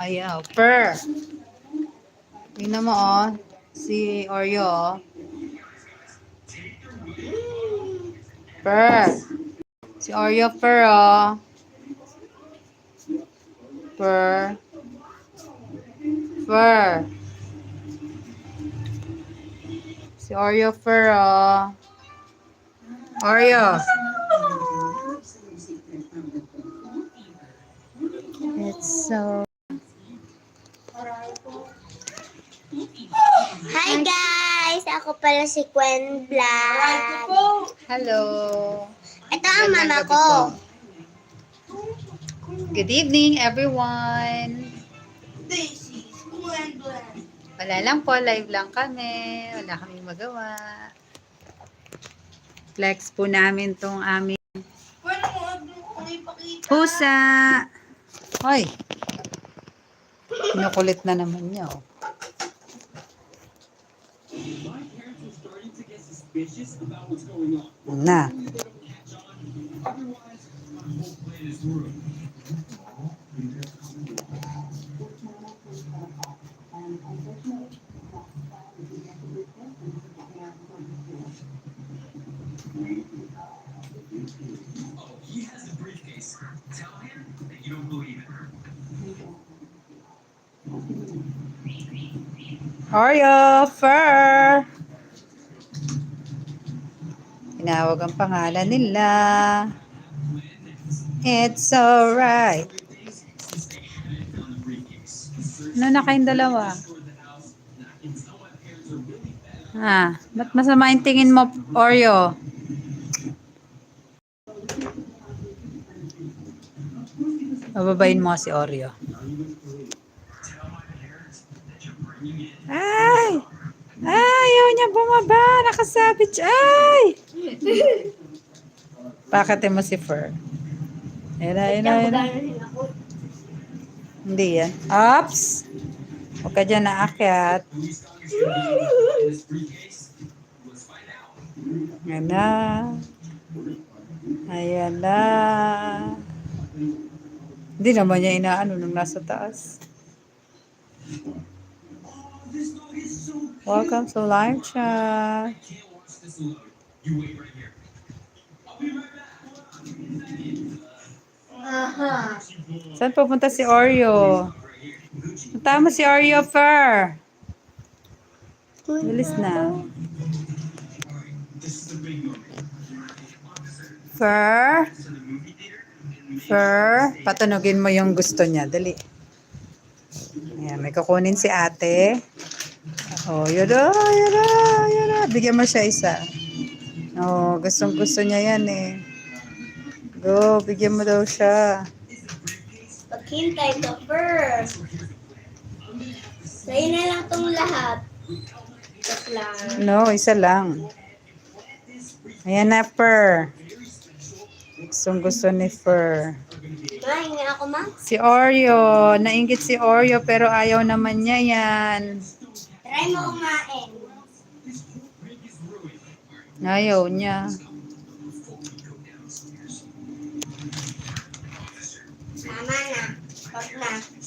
Ayaw. Fur. Tingnan mo, oh. Si Oreo, oh. Fur. Si Oreo fur, oh. Fur. Fur. Si Oreo fur, oh. Oreo. It's so... Hi guys! Ako pala si Gwen Vlog. Hello. Ito ang mama ko. Good evening, everyone. Wala lang po, live lang kami. Wala kaming magawa. Flex po namin tong aming pusa. Hoy. Kinukulit na naman niya, oh. Na. He has a briefcase. Tell him that you don't believe it. Oreo, fur. Tinawag ang pangalan nila. It's alright. Ano na kayong dalawa? Ah, ba't masama yung tingin mo, Oreo? Bababayin mo si Oreo. Ay! Ay, ayaw niya bumaba. Nakasabit siya. Ay! Pakatin mo si Fur. Ayan na, ayan. Hindi yan. Ops! Huwag ka dyan naakyat. Ayan na. Ayan na. Hindi naman niya inaano nung nasa taas. This dog is so Welcome to live chat. right back. Saan pupunta si Oreo? Punta mo si Oreo Fur. Bilis na. Make Fur. Patunogin mo yung gusto niya. Dali. Ayan, may kukunin si ate. Oh, yun na, yun na, yun na. Bigyan mo siya isa. Oh, gustong gusto niya yan eh. Go, bigyan mo daw siya. Paghintay ka first. Sa'yo na lang tong lahat. Lang. No, isa lang. Ayan na, Fur. Gustong gusto ni Fur. Ako ma. Si Oreo. Nainggit si Oreo pero ayaw naman niya yan. Try mo kumain. Ayaw niya. Tama na. Wag na.